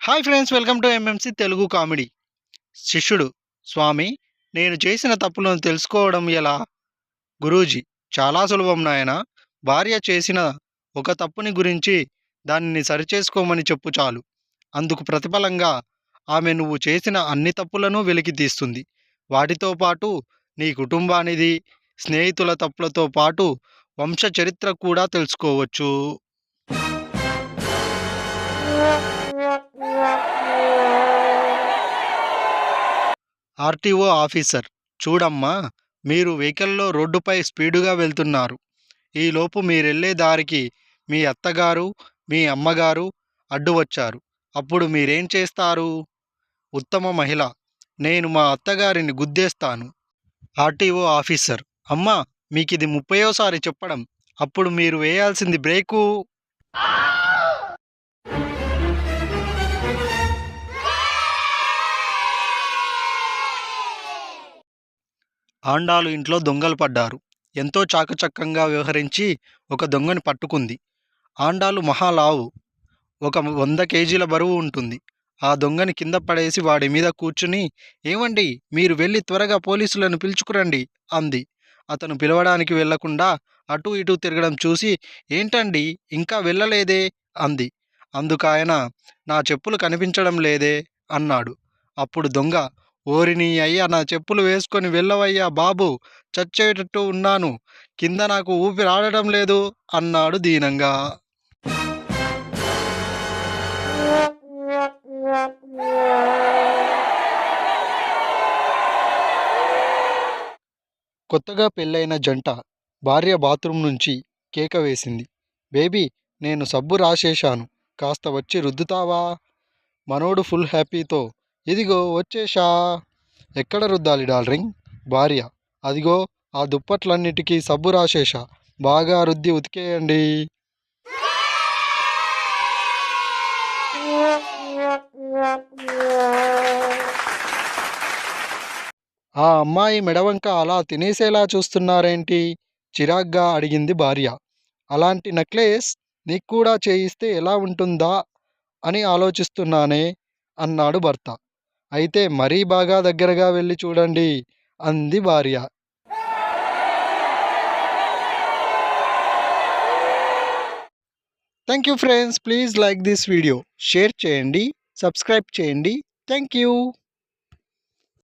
Hi friends welcome to MMC Telugu comedy. శిష్యుడు స్వామి నేను చేసిన తప్పులను తెలుసుకోవడం ఎలా? గురూజీ చాలా సులభం నాయన. భార్య చేసిన ఒక తప్పుని గురించి దానిని సరిచేసుకోమని చెప్పు చాలు. అందుకు ప్రతిఫలంగా ఆమె నువ్వు చేసిన అన్ని తప్పులను వెలికి తీస్తుంది. వాటితో పాటు నీ కుటుంబానిది స్నేహితుల తప్పులతో పాటు వంశ చరిత్ర కూడా తెలుసుకోవచ్చు. ఆర్టీఓ ఆఫీసర్ చూడమ్మా మీరు వెహికల్లో రోడ్డుపై స్పీడుగా వెళ్తున్నారు. ఈలోపు మీరెళ్ళే దారికి మీ అత్తగారు మీ అమ్మగారు అడ్డు వచ్చారు. అప్పుడు మీరేం చేస్తారు? ఉత్తమ మహిళ నేను మా అత్తగారిని గుద్దేస్తాను. ఆర్టీఓ ఆఫీసర్ అమ్మా మీకు ఇది ముప్పయోసారి చెప్పడం అప్పుడు మీరు వేయాల్సింది బ్రేకు. ఆండాలు ఇంట్లో దొంగలు పడ్డారు. ఎంతో చాకచక్యంగా వ్యవహరించి ఒక దొంగని పట్టుకుంది. ఆండాలు మహాలావు. ఒక వంద కేజీల బరువు ఉంటుంది. ఆ దొంగని కింద పడేసి వాడి మీద కూర్చుని ఏమండి మీరు వెళ్ళి త్వరగా పోలీసులను పిలుచుకురండి అంది. అతను పిలవడానికి వెళ్ళకుండా అటు ఇటు తిరగడం చూసి ఏంటండి ఇంకా వెళ్ళలేదే అంది. అందుకాయన నా చెప్పులు కనిపించడం లేదే అన్నాడు. అప్పుడు దొంగ ఓరిని అయ్యా నా చెప్పులు వేసుకొని వెళ్ళవయ్యా బాబు చచ్చేటట్టు ఉన్నాను. కింద నాకు ఊపిరి ఆడటం లేదు అన్నాడు దీనంగా. కొత్తగా పెళ్ళైన జంట భార్య బాత్రూమ్ నుంచి కేక వేసింది. బేబీ నేను సబ్బు రాసేశాను. కాస్త వచ్చి రుద్దుతావా? మనోడు ఫుల్ హ్యాపీతో ఇదిగో వచ్చేశా ఎక్కడ రుద్దాలి డాల్రింగ్? భార్య. అదిగో ఆ దుప్పట్లన్నిటికీ సబ్బు రాసేశా బాగా రుద్ది ఉతికేయండి. ఆ అమ్మాయి మెడవంక అలా తినేసేలా చూస్తున్నారేంటి? చిరాగ్గా అడిగింది భార్య. అలాంటి నెక్లెస్ నీకు కూడా చేయిస్తే ఎలా ఉంటుందా అని ఆలోచిస్తున్నానే అన్నాడు భర్త. అయితే మరీ బాగా దగ్గరగా వెళ్ళి చూడండి అంది భార్య. Thank you friends please like this video share చేయండి సబ్స్క్రైబ్ చేయండి. Thank you